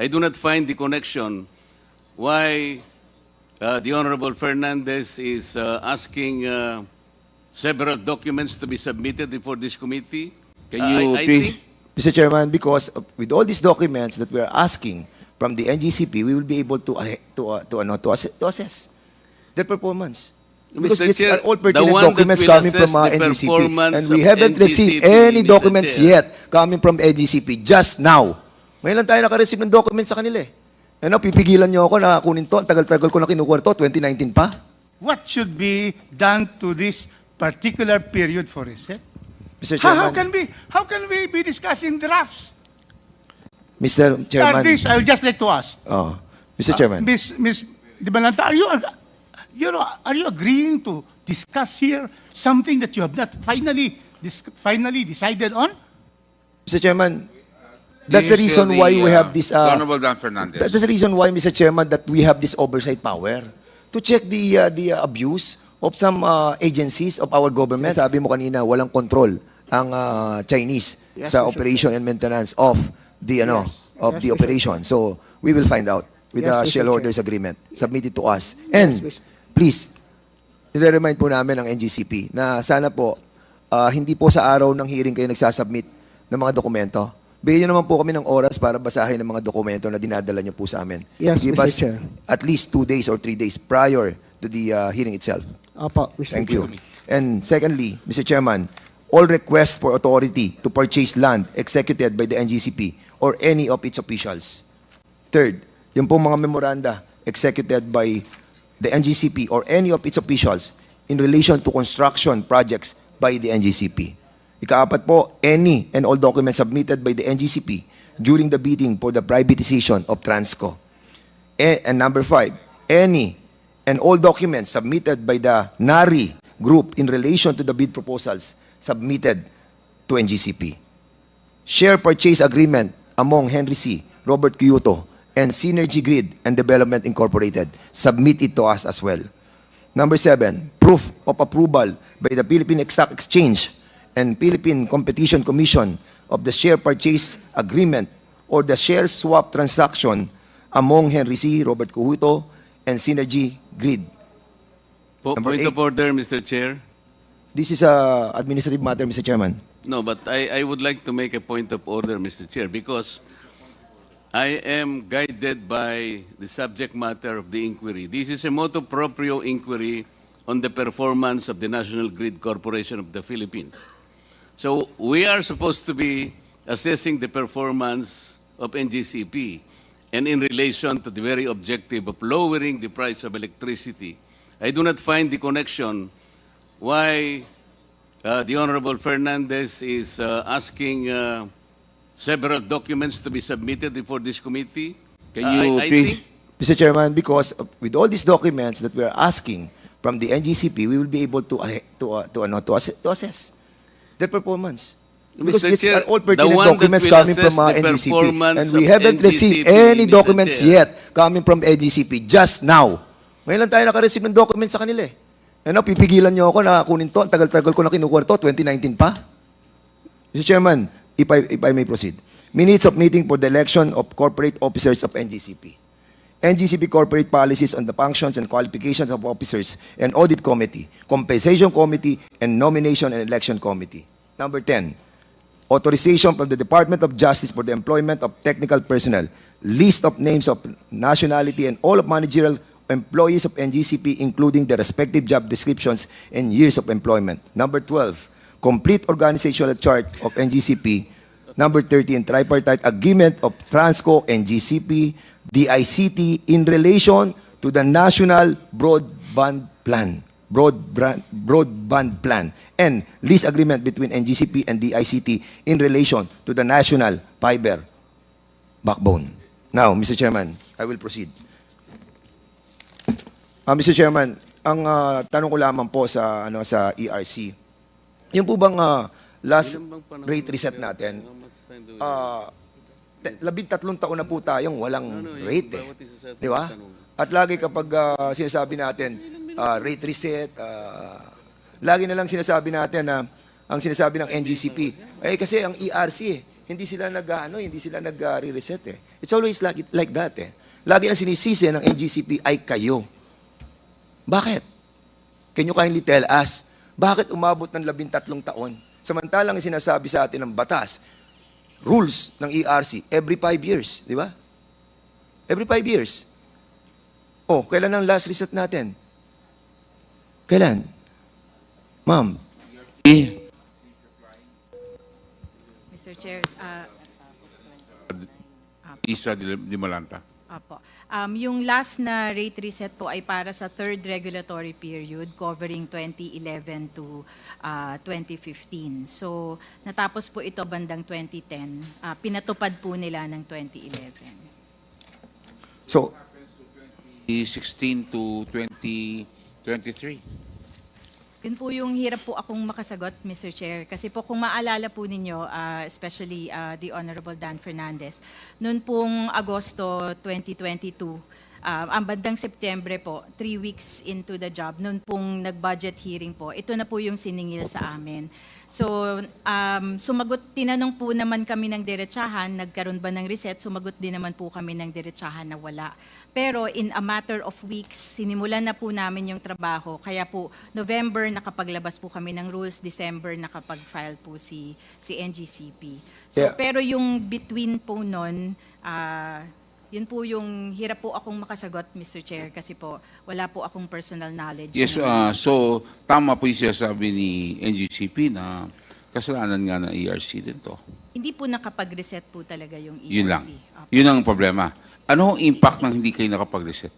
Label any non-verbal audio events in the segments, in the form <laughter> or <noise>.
I do not find the connection why uh, the Honorable Fernandez is uh, asking uh, several documents to be submitted before this committee. Can Uh, you I, I please- think Mr. Chairman, because with all these documents that we are asking from the NGCP, we will be able to uh, to uh, to, ano, to, assess, to assess their performance. Because Mr. these Chair, are all the pertinent documents coming from uh, the NGCP. And we haven't received NGCP, any Mr. documents Chair. yet coming from NGCP just now. Ngayon lang tayo nakareceive ng documents sa kanila eh. Ano, pipigilan niyo ako na kunin to. Ang tagal-tagal ko na kinukuha to. 2019 pa. What should be done to this particular period for reset? Mr. How, how Chairman, can we how can we be discussing drafts? Mr. At Chairman. this, I would just like to ask. Oh, Mr. Chairman. Miss Miss Di Balanta, are you you know, are you agreeing to discuss here something that you have not finally finally decided on? Mr. Chairman, that's the reason the, why we uh, have this. Uh, Honorable Dan Fernandez. that's the reason why, Mr. Chairman, that we have this oversight power to check the uh, the uh, abuse of some uh, agencies of our government. Sabi mo kanina, walang control ang uh, Chinese Yes, sa Mr. operation and maintenance of the ano of Yes, the Mr. operation. So we will find out with Yes, the Mr. shell Chair. orders agreement submitted to us. And Mr. please, nire-remind po namin ng NGCP na sana po ah, hindi po sa araw ng hearing kayo nagsasubmit ng mga dokumento. Bigyan niyo naman po kami ng oras para basahin ang mga dokumento na dinadala niyo po sa amin. Yes, Give Mr. us Chair. at least two days or three days prior to the ah, hearing itself. Apo, Mr. Thank you. And secondly, Mr. Chairman, all requests for authority to purchase land executed by the NGCP or any of its officials. Third, yung pong mga memoranda executed by the NGCP or any of its officials in relation to construction projects by the NGCP. Ikaapat po, any and all documents submitted by the NGCP during the bidding for the privatization of Transco. A- and number five, any and all documents submitted by the NARI group in relation to the bid proposals submitted to NGCP. Share purchase agreement among Henry C., Robert Kyoto, and Synergy Grid and Development Incorporated. Submit it to us as well. Number seven, proof of approval by the Philippine Stock Exchange and Philippine Competition Commission of the share purchase agreement or the share swap transaction among Henry C., Robert Kuhuto, and Synergy Grid. po, Number point eight. of order, Mr. Chair. This is a administrative matter, Mr. Chairman. No, but I, I would like to make a point of order, Mr. Chair, because I am guided by the subject matter of the inquiry. This is a motu proprio inquiry on the performance of the National Grid Corporation of the Philippines. So we are supposed to be assessing the performance of NGCP and in relation to the very objective of lowering the price of electricity. I do not find the connection why uh, the Honorable Fernandez is uh, asking uh, several documents to be submitted before this committee. Can Uh, you I, I please- think Mr. Chairman, because with all these documents that we are asking from the NGCP, we will be able to uh, to uh, to, ano, to, assess, to assess their performance. Because Mr. these Chair, are all pertinent documents coming from uh, performance And we haven't received NGCP, any Mr. documents Chair. yet coming from NGCP just now. Ngayon lang tayo nakareceive ng documents sa kanila eh. Ano, pipigilan niyo ako na kunin to. Ang tagal-tagal ko na kinukuha to. 2019 pa. Mr. Chairman, if I, if I may proceed. Minutes of meeting for the election of corporate officers of NGCP. NGCP corporate policies on the functions and qualifications of officers and audit committee, compensation committee, and nomination and election committee. Number 10, authorization from the Department of Justice for the employment of technical personnel, list of names of nationality and all of managerial employees of NGCP, including the respective job descriptions and years of employment. Number 12, complete organizational chart of NGCP. Number 13, tripartite agreement of Transco and GCP, DICT in relation to the National Broadband Plan. Broadband, broadband plan and lease agreement between NGCP and DICT in relation to the national fiber backbone. Now, Mr. Chairman, I will proceed. Ah, Mr. Chairman, ang ah, tanong ko lamang po sa ano sa ERC. Yung po bang ah, last rate reset natin, ah te- labing tatlong taon na po tayong walang rate eh. Di ba? At lagi kapag ah, sinasabi natin, ah, rate reset, ah, lagi na lang sinasabi natin na ang sinasabi ng NGCP, eh kasi ang ERC eh, hindi sila nag ano, hindi sila nag-reset eh. It's always like like that eh. Lagi ang sinisisi ng NGCP ay kayo. Bakit? Can you kindly tell us, bakit umabot ng labintatlong taon? Samantalang ang sinasabi sa atin ng batas, rules ng ERC, every five years, di ba? Every five years. Oh, kailan ang last reset natin? Kailan? Ma'am, Mr. Chair, ah, Isra de de Malanta. Apo. Um, yung last na rate reset po ay para sa third regulatory period covering 2011 to ah, 2015. So, natapos po ito bandang 2010. Ah, pinatupad po nila ng 2011. so, 2016 to 2023. Yun po yung hirap po akong makasagot, Mr. Chair. Kasi po kung maalala po ninyo, ah, especially ah, the Honorable Dan Fernandez, noon pong Agosto 2022, ah, ang bandang Setyembre po, three weeks into the job, noon pong nag-budget hearing po, ito na po yung siningil sa amin. So, um, sumagot, tinanong po naman kami ng diretsahan, nagkaroon ba ng reset, sumagot din naman po kami ng diretsahan na wala. Pero in a matter of weeks, sinimulan na po namin yung trabaho. Kaya po, November nakapaglabas po kami ng rules, December nakapag-file po si, si NGCP. So, Yeah. Pero yung between po nun, ah, yun po yung hirap po akong makasagot, Mr. Chair, kasi po wala po akong personal knowledge. Yes, uh, so tama po yung sinasabi ni NGCP na kasalanan nga ng ERC din to. Hindi po nakapag-reset po talaga yung ERC. Yun lang. Opo. Yun ang problema. Ano ang impact ng hindi kayo nakapag-reset?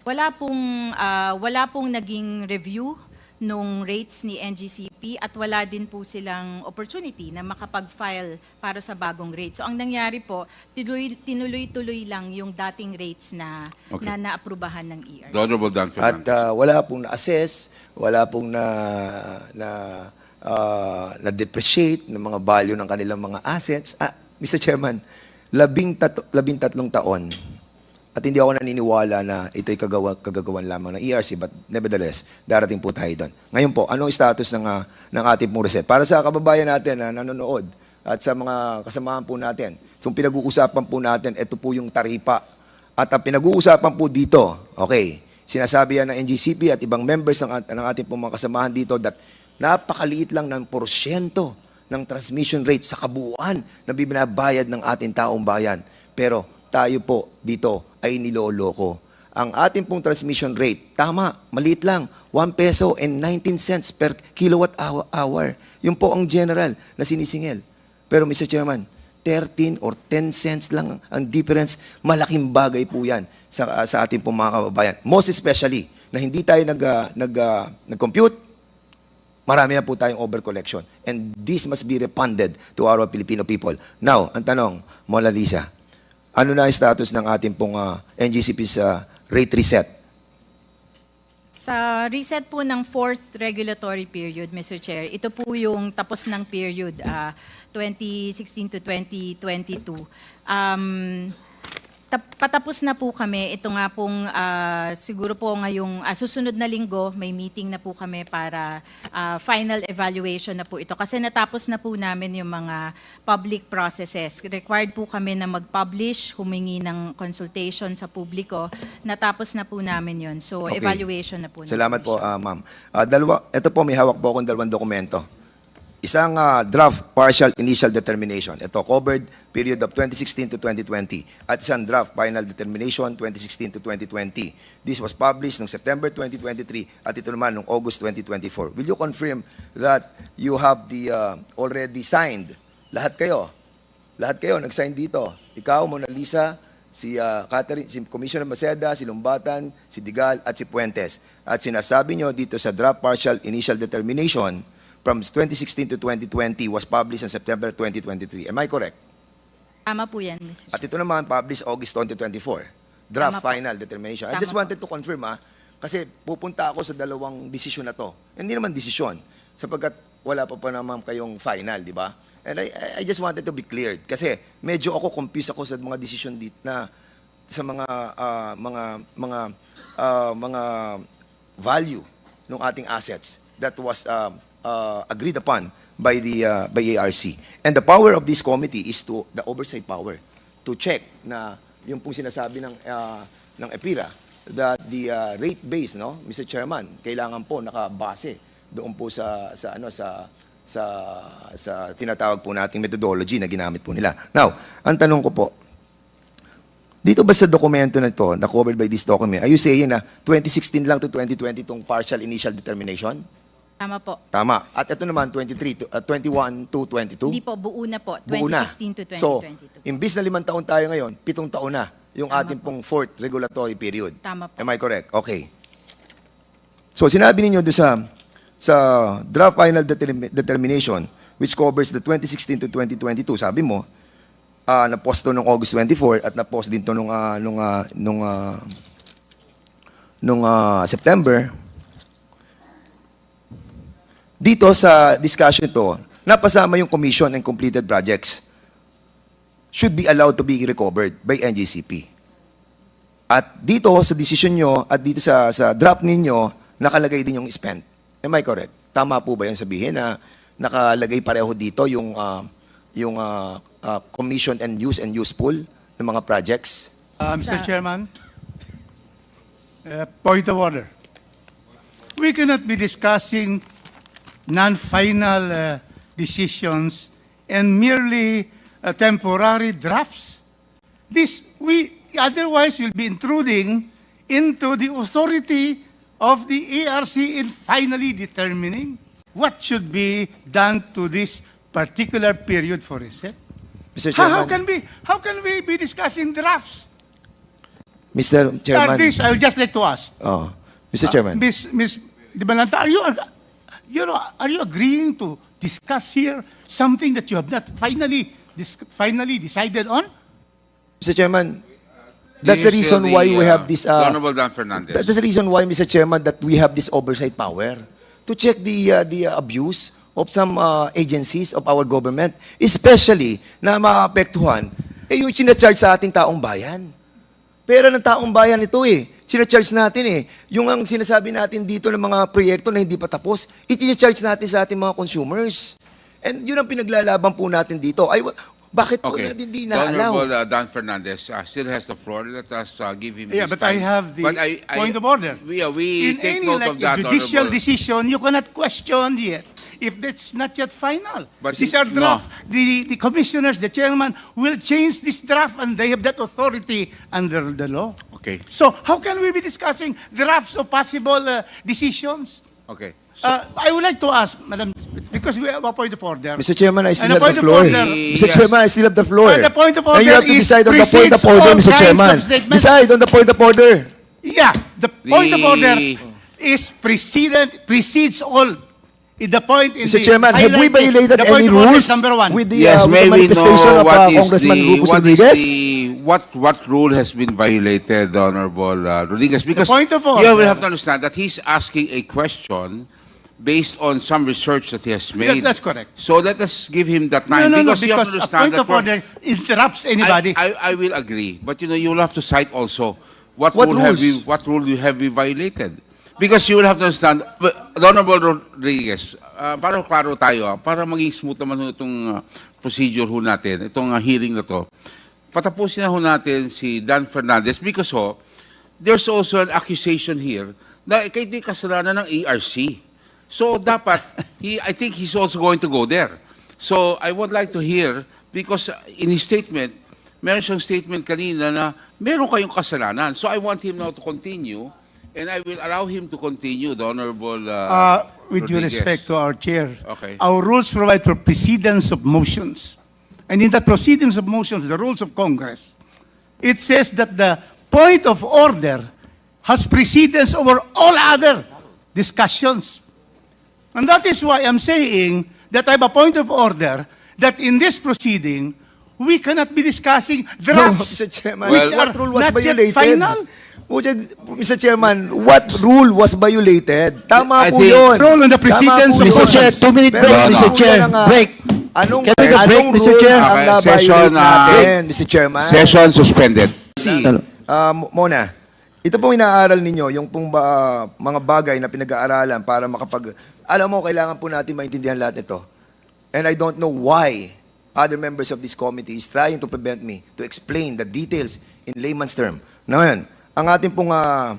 Wala pong ah, wala pong naging review nung rates ni NGCP at wala din po silang opportunity na makapag-file para sa bagong rate. So ang nangyari po, tinuloy- tinuloy-tuloy lang yung dating rates na Okay. na naaprubahan ng E ERC. The Honorable Dan At uh, wala pong na-assess, wala pong na, na, uh, na-depreciate ng mga value ng kanilang mga assets. Ah, Mr. Chairman, labing, tat- labing tatlong taon, at hindi ako naniniwala na ito'y kagawa, kagagawan lamang ng ERC, but nevertheless, darating po tayo doon. Ngayon po, anong status ng, ah, ng ating pong reset? Para sa kababayan natin na nanonood at sa mga kasamahan po natin, itong pinag-uusapan po natin, ito po yung taripa at ang pinag-uusapan po dito, okay, sinasabi yan ng NGCP at ibang members ng, ng ating pong mga kasamahan dito that napakaliit lang ng porsyento ng transmission rate sa kabuuan na binabayad ng ating taong bayan. Pero tayo po dito ay niloloko. Ang ating pong transmission rate, tama, maliit lang, 1 peso and 19 cents per kilowatt hour. Yun po ang general na sinisingil. Pero Mr. Chairman, 13 or 10 cents lang ang difference. Malaking bagay po yan sa, sa ating pong mga kababayan. Most especially, na hindi tayo nag, ah, nag, ah, nag-compute, marami na po tayong overcollection. And this must be refunded to our Filipino people. Now, ang tanong, Mona Lisa, ano na ang status ng ating pong ah, NGCP sa rate reset? Sa reset po ng fourth regulatory period, Mr. Chair, ito po yung tapos ng period, ah, 2016 to 2022. Um, patapos na po kami. Ito nga pong ah, siguro po ngayong ah, susunod na linggo, may meeting na po kami para ah, final evaluation na po ito. Kasi natapos na po namin yung mga public processes. Required po kami na mag-publish, humingi ng consultation sa publiko. Natapos na po namin yon So, Okay. evaluation na po. Salamat po, ah, ma'am. Ah, dalawa, ito po, may hawak po akong dalawang dokumento. Isang ah, draft partial initial determination. Ito, covered period of 2016 to 2020. At isang draft final determination 2016 to 2020. This was published noong September 2023 at ito naman noong August 2024. Will you confirm that you have the ah, already signed? Lahat kayo. Lahat kayo nag-sign dito. Ikaw, Mona Lisa, si ah, Catherine, si Commissioner Maceda, si Lumbatan, si Digal, at si Puentes. At sinasabi nyo dito sa draft partial initial determination from 2016 to 2020 was published on September 2023. Am I correct? Tama po yan, Mr. At ito naman published August 2024. Draft Tama po. final determination. I Tama just po. wanted to confirm ah, kasi pupunta ako sa dalawang desisyon na to. Hindi naman desisyon, sapagkat wala pa pa naman kayong final, di ba? And I, I- I just wanted to be cleared. Kasi medyo ako confused ako sa mga desisyon dit na sa mga ah, mga mga ah, mga value ng ating assets that was ah, ah, agreed upon by the uh, by ARC. And the power of this committee is to the oversight power to check na yung pong sinasabi ng uh, ng EPIRA that the uh, rate base no Mr. Chairman kailangan po nakabase doon po sa sa ano sa sa sa tinatawag po nating methodology na ginamit po nila. Now, ang tanong ko po, dito ba sa dokumento na ito, na covered by this document, are you saying na 2016 lang to 2020 itong partial initial determination? Tama po. Tama. At ito naman, 23 to, uh, 21 to 22? Hindi po, buo na po. Buo na. 2016 to 2022. So, imbis na limang taon tayo ngayon, pitong taon na yung ating pong fourth regulatory period. Tama po. Am I correct? Okay. So, sinabi ninyo doon sa, sa draft final determi- determination, which covers the 2016 to 2022, sabi mo, ah na-post to nung August 24 at na-post din to nung, ah, nung, ah, nung, ah, nung ah, September. Dito sa discussion to, napasama yung commission and completed projects should be allowed to be recovered by NGCP. At dito sa decision nyo at dito sa, sa draft ninyo, nakalagay din yung spent. Am I correct? Tama po ba yung sabihin na nakalagay pareho dito yung, ah, yung ah, ah, commission and use and useful ng mga projects? Uh, Mr. Chairman, uh, point of order. We cannot be discussing non-final uh, decisions and merely uh, temporary drafts. This, we otherwise will be intruding into the authority of the ARC in finally determining what should be done to this particular period for reset. Mr. How, how can we, how can we be discussing drafts? Mr. At Chairman, this, I would just like to ask. oh, Mr. uh, Chairman, Miss, Miss Balanta, are you, you know, are you agreeing to discuss here something that you have not finally, dis, finally decided on? Mr. Chairman, that's This the reason the, why we uh, have this. Uh, Honorable Dan Fernandez. That's the reason why, Mr. Chairman, that we have this oversight power to check the uh, the uh, abuse of some uh, agencies of our government, especially na maapektuhan eh yung sinacharge sa ating taong bayan. Pera ng taong bayan ito eh. Sinacharge natin eh. Yung ang sinasabi natin dito ng mga proyekto na hindi pa tapos, itinacharge natin sa ating mga consumers. And yun ang pinaglalaban po natin dito. Wa- bakit po Okay. natin hindi The Honorable na-allow? uh, Dan Fernandez uh, still has the floor. Let us uh, give him Yeah, his but I time. have the But I- I- point of order. We, uh, we In take any note like of that, judicial Honorable. decision, you cannot question yet if that's not yet final. But These it- are no. draft. The, the commissioners, the chairman will change this draft and they have that authority under the law. Okay, So how can we be discussing drafts of possible uh, decisions? okay. Uh, I would like to ask, Madam, because we have a point of order. Mr. Chairman, I still And a have point the of floor. order. Mr. Yes. Chairman, I still have the floor. The point of And you order have to is decide on the point of precedes order, all Mr. kinds Chairman. of statements. Decide on the point of order. Yeah, the point of The- order is precedent, precedes all. In the point in Mr. the Chairman, have we highlighted- violated the point any of order rules number one. with the, Yes, uh, with may the we manifestation know of what uh, is Congressman the, Rufus what is Rodriguez? the, what, what rule has been violated, Honorable uh, Rodriguez? Because point of you order- will have to understand that he's asking a question based on some research that he has made. that's correct. So let us give him that No, time. no, no, because you have to because a understand point that of we're- order interrupts anybody. I, I, I will agree, but you know, you will have to cite also what, What rule have we, rules? what rule you have we violated. Because you will have to understand, but, Honorable Rodriguez, uh, para klaro tayo, ah, para maging smooth naman ho itong ah, procedure ho natin, itong ah, hearing na to, patapusin na ho natin si Dan Fernandez because ho, there's also an accusation here na ito'y kasalanan ng ARC. So dapat, he, I think he's also going to go there. So I would like to hear, because in his statement, meron siyang statement kanina na meron kayong kasalanan. So I want him now to continue, and I will allow him to continue, the Honorable uh, Uh, with due Rodriguez. respect to our chair, Okay. our rules provide for precedence of motions. And in the proceedings of motions, the rules of Congress, it says that the point of order has precedence over all other discussions. And that is why I'm saying that I have a point of order that in this proceeding, we cannot be discussing No, drafts Mr. Chairman, which what are rule was not yet violated? final. Mr. Mr. Chairman, what rule was violated? Tama I po yun. Rule on the precedence of. Mr. Chair, two-minute Pero break, ang Mr. rule Chair. nga, Break. Anong, Can we break, anong Mr. rules Chair? ang Okay, na-violate session, ah, natin, Mr. Chairman? Session suspended. Si, uh, Mona, ito pong inaaral ninyo, yung pong ba, mga bagay na pinag-aaralan para makapag... Alam mo, kailangan po natin maintindihan lahat ito. And I don't know why other members of this committee is trying to prevent me to explain the details in layman's term. Ngayon, ang ating pong ah,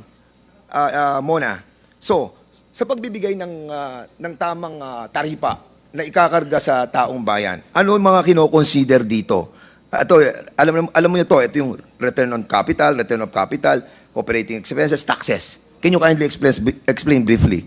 ah, ah, Mona, so, sa pagbibigay ng, ah, ng tamang ah, taripa na ikakarga sa taong bayan, ano ang mga kino-consider dito? Ito, alam, alam mo niyo to, ito yung return on capital, return of capital, operating expenses, taxes. Can you kindly explain, explain briefly?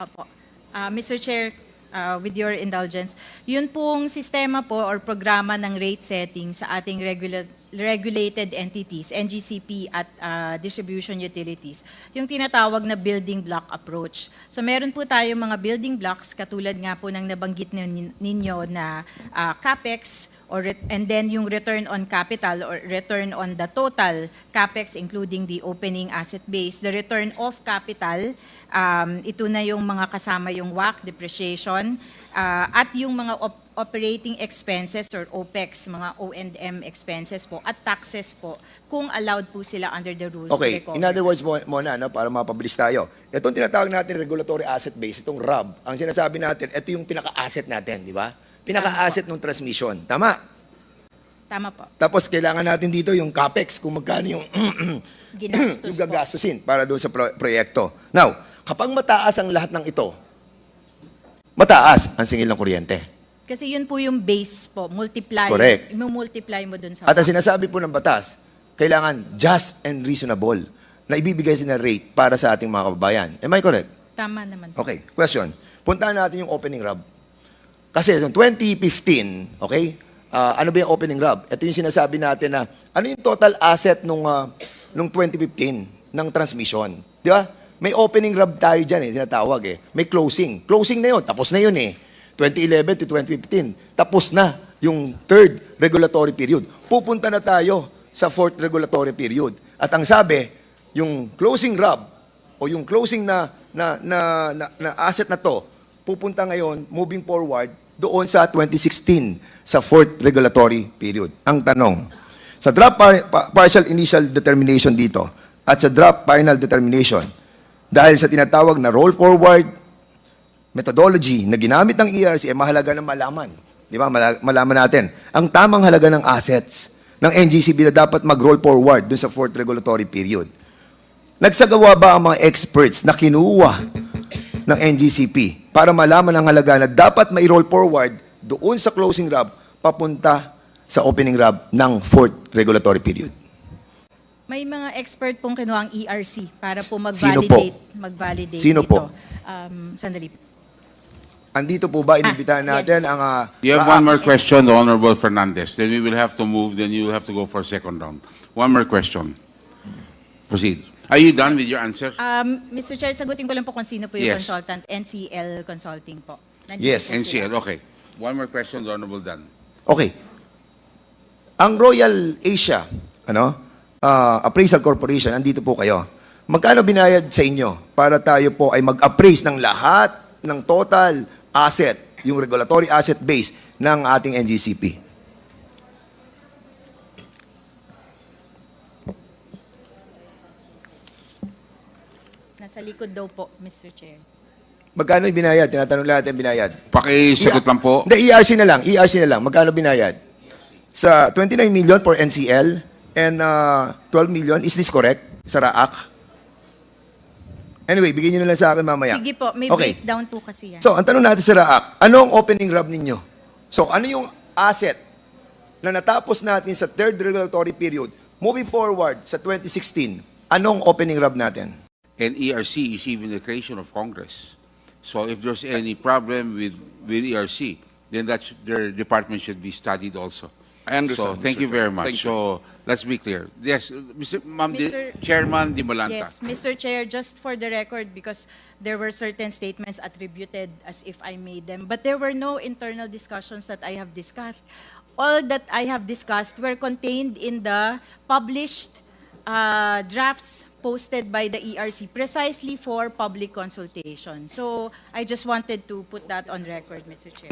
Opo. Ah, Mr. Chair, ah, with your indulgence, yun pong sistema po or programa ng rate setting sa ating regula- regulated entities, NGCP at ah, distribution utilities, yung tinatawag na building block approach. So meron po tayo mga building blocks katulad nga po ng nabanggit nin- ninyo na ah, CAPEX or and then yung return on capital or return on the total capex including the opening asset base the return of capital um, ito na yung mga kasama yung WACC depreciation ah, at yung mga op- operating expenses or OPEX mga O&M expenses po at taxes po kung allowed po sila under the rules Okay, in other words mo, muna, no, para mapabilis tayo. Itong tinatawag natin regulatory asset base, itong RAB, ang sinasabi natin, ito yung pinaka-asset natin, di ba? Pinaka-asset ng transmission. Tama. tama po Tapos kailangan natin dito yung capex, kung magkano yung, <clears throat> ginastos yung po gagastusin para doon sa pro- proyekto. Now, kapag mataas ang lahat ng ito, mataas ang singil ng kuryente. kasi yun po yung base po multiply Correct. multiply mo dun sa At ang sinasabi po ng batas, kailangan just and reasonable na ibibigay sa rate para sa ating mga kababayan. Am I correct? tama naman po. Okay, question. Puntahan natin yung opening rub. Kasi sa 2015, okay, ah, ano ba yung opening rub? Ito yung sinasabi natin na ano yung total asset nung, ah, nung 2015 ng transmission. Di ba? May opening rub tayo dyan eh, tinatawag eh. May closing. Closing na yun, tapos na yun eh. 2011 to 2015, tapos na yung third regulatory period. Pupunta na tayo sa fourth regulatory period. At ang sabi, yung closing rub o yung closing na na, na, na, na asset na to, pupunta ngayon, moving forward, doon sa 2016, sa fourth regulatory period. Ang tanong, sa draft par- pa- partial initial determination dito, at sa draft final determination, dahil sa tinatawag na roll forward methodology na ginamit ng ERC, ay mahalaga na malaman. Di ba? Mala- Malaman natin. Ang tamang halaga ng assets ng NGCB na dapat mag-roll forward dun sa fourth regulatory period. Nagsagawa ba ang mga experts na kinuha ng NGCP para malaman ang halaga na dapat may roll forward doon sa closing RAB papunta sa opening RAB ng fourth regulatory period? May mga expert pong kinuha ang ERC para po Sino po? mag-validate. Mag-validate Sino dito. po? Um, sandali. Andito po ba inimbitahan Ah, natin yes. ang ah, You have RAAC? one more question, the Honorable Fernandez. Then we will have to move, then you will have to go for a second round. One more question. Proceed. Are you done with your answer? Um, Mr. Chair, sagutin ko lang po kung sino po yung Yes. consultant. NCL Consulting po. Nandito Yes. po sila. NCL, okay. One more question, the Honorable Dan. Okay. Ang Royal Asia, ano, ah, Appraisal Corporation, andito po kayo. Magkano binayad sa inyo para tayo po ay mag-appraise ng lahat ng total asset, yung regulatory asset base ng ating NGCP? Nasa likod daw po, Mr. Chair. Magkano yung binayad? Tinatanong lahat yung binayad. Pakisagot lang po. Hindi, ERC na lang. ERC na lang. Magkano binayad? Sa 29 million for NCL and ah, 12 million. Is this correct? Sa RAAC? Anyway, bigyan nyo na lang sa akin mamaya. Sige po, may Okay. breakdown po kasi yan. So, ang tanong natin sa RAAC, ano ang opening RAB ninyo? So, ano yung asset na natapos natin sa third regulatory period, moving forward sa 2016, anong opening RAB natin? And ERC is even the creation of Congress. So if there's any problem with, with ERC, then that should- their department should be studied also. I understand, So thank Mr. you very Chair. much. Thank you. So let's be clear. Yes, Mr. Ma'am, Di- Mr. Chairman Dimolanta. Yes, Mr. Chair, just for the record, because there were certain statements attributed as if I made them, but there were no internal discussions that I have discussed. All that I have discussed were contained in the published uh, drafts posted by the ERC precisely for public consultation. So I just wanted to put that on record, Mr. Chair.